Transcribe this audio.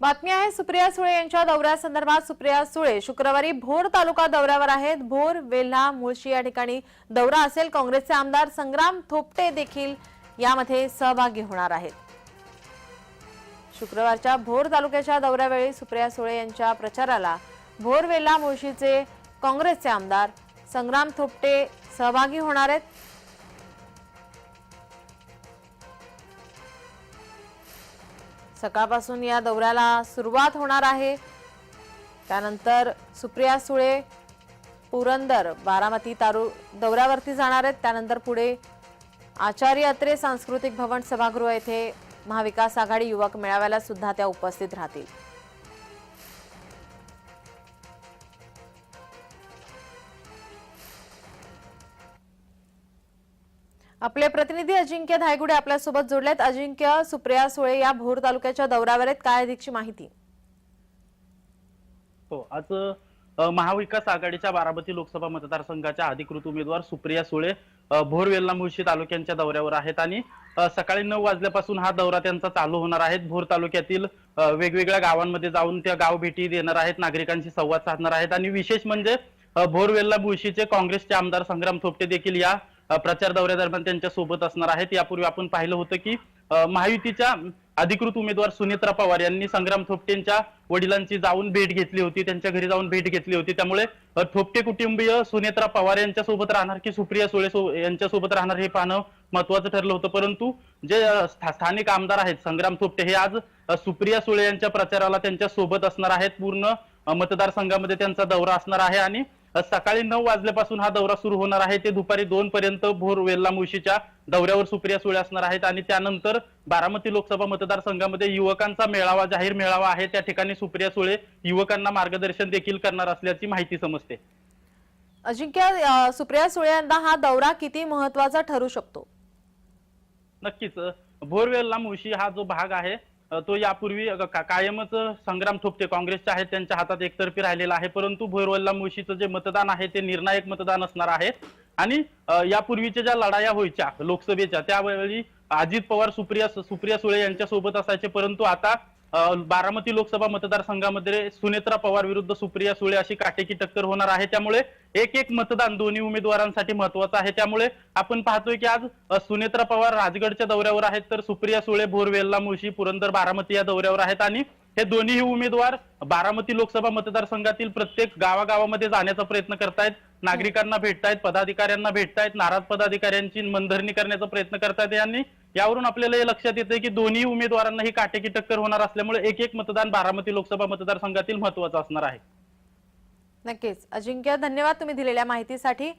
बातमी आहे सुप्रिया सुळे यांच्या दौऱ्यासंदर्भात सुप्रिया सुळे शुक्रवारी भोर तालुका दौऱ्यावर आहेत. भोर वेल्हा मुळशी या ठिकाणी दौरा असेल. काँग्रेसचे आमदार संग्राम थोपटे देखील यामध्ये सहभागी होणार आहेत. शुक्रवारच्या भोर तालुक्याच्या दौऱ्यावेळी सुप्रिया सुळे यांच्या प्रचाराला भोर वेल्हा मुळशीचे काँग्रेसचे आमदार संग्राम थोपटे सहभागी होणार आहेत. सकाळपासून या दौऱ्याला सुरुवात होणार आहे. त्यानंतर सुप्रिया सुळे पुरंदर बारामती तारू दौऱ्यावरती जाणार आहेत. त्यानंतर पुढे आचार्य अत्रे सांस्कृतिक भवन सभागृह येथे महाविकास आघाडी युवक मेळाव्याला सुद्धा त्या उपस्थित राहतील. आपले प्रतिनिधी अजिंक्य धायगुडे आपल्यासोबत जोडलेत. अजिंक्य सुप्रिया सुळे या भोर तालुक्याच्या दौऱ्यावर आहेत. काय अधिकची माहिती? हो आज महाविकास आघाडीच्या बारामती लोकसभा मतदारसंघाच्या अधिकृत उमेदवार सुप्रिया सुळे भोर वेल्हा मुळशी तालुक्यांच्या दौऱ्यावर आहेत आणि सकाळी नऊ वाजल्यापासून हा दौरा त्यांचा चालू होणार आहे. भोर तालुक्यातील वेगवेगळ्या गावांमध्ये जाऊन त्या गाव भेटी देणार आहेत नागरिकांशी संवाद साधणार आहेत आणि विशेष म्हणजे भोर वेल्हा मुळशीचे काँग्रेसचे आमदार संग्राम थोपटे देखील या प्रचार दौऱ्यादरम्यान त्यांच्यासोबत असणार आहेत. यापूर्वी आपण पाहिलं होतं की महायुतीच्या अधिकृत उमेदवार सुनेत्रा पवार यांनी संग्राम थोपटेंच्या वडिलांची जाऊन भेट घेतली होती. त्यांच्या घरी जाऊन भेट घेतली होती. त्यामुळे थोपटे कुटुंबीय सुनेत्रा पवार यांच्या सोबत राहणार की सुप्रिया सुळे सो- यांच्या सोबत राहणार हे पाहणं महत्वाचं ठरलं होतं. परंतु जे स्थानिक आमदार आहेत संग्राम थोपटे हे आज सुप्रिया सुळे यांच्या प्रचाराला त्यांच्यासोबत असणार आहेत. पूर्ण मतदारसंघामध्ये त्यांचा दौरा असणार आहे आणि सकाळी नऊ वाजल्यापासून हा दौरा सुरू होणार आहे. ते दुपारी दोन पर्यंत भोर वेल्ला मुळशीच्या दौऱ्यावर सुप्रिया सुळे असणार आहेत आणि त्यानंतर बारामती लोकसभा मतदारसंघामध्ये युवकांचा मेळावा जाहीर मेळावा आहे. त्या ठिकाणी सुप्रिया सुळे युवकांना मार्गदर्शन देखील करणार असल्याची माहिती समजते. अजिंक्य सुप्रिया सुळे यांना हा दौरा किती महत्त्वाचा ठरू शकतो? नक्कीच. भोरवेलला मुळशी हा जो भाग आहे तो यापूर्वी कायमच संग्राम थोपटे काँग्रेसच्या आहेत त्यांच्या हातात एकतर्फी राहिलेला आहे. परंतु भैरवल्ला मुळशीचं जे मतदान आहे ते निर्णायक मतदान असणार आहे. आणि यापूर्वीच्या ज्या लढाया व्हायच्या लोकसभेच्या त्यावेळी अजित पवार सुप्रिया सुप्रिया सुळे यांच्या सोबत असायचे. परंतु आता बारामती लोकसभा मतदारसंघामध्ये सुनेत्रा पवार विरुद्ध सुप्रिया सुळे अशी काटेकी टक्कर होणार आहे. त्यामुळे एक एक मतदान दोन्ही उमेदवारांसाठी महत्वाचं आहे. त्यामुळे आपण पाहतोय की आज सुनेत्रा पवार राजगडच्या दौऱ्यावर आहेत तर सुप्रिया सुळे भोरवेल्ला मुळशी पुरंदर बारामती या दौऱ्यावर आहेत. आणि हे दोन्ही उमेदवार बारामती लोकसभा मतदारसंघातील प्रत्येक गावागावामध्ये जाण्याचा प्रयत्न करतायत. नागरिकांना भेटतायत पदाधिकाऱ्यांना भेटतायत नाराज पदाधिकाऱ्यांची मनधरणी करण्याचा प्रयत्न करतायत. यांनी यावरून आपल्याला हे लक्षात येतंय की दोन्ही उमेदवारांना ही काटेकी टक्कर होणार असल्यामुळे एक एक मतदान बारामती लोकसभा मतदारसंघातील महत्वाचं असणार आहे. नक्कीच. अजिंक्य धन्यवाद तुम्ही दिलेल्या माहितीसाठी.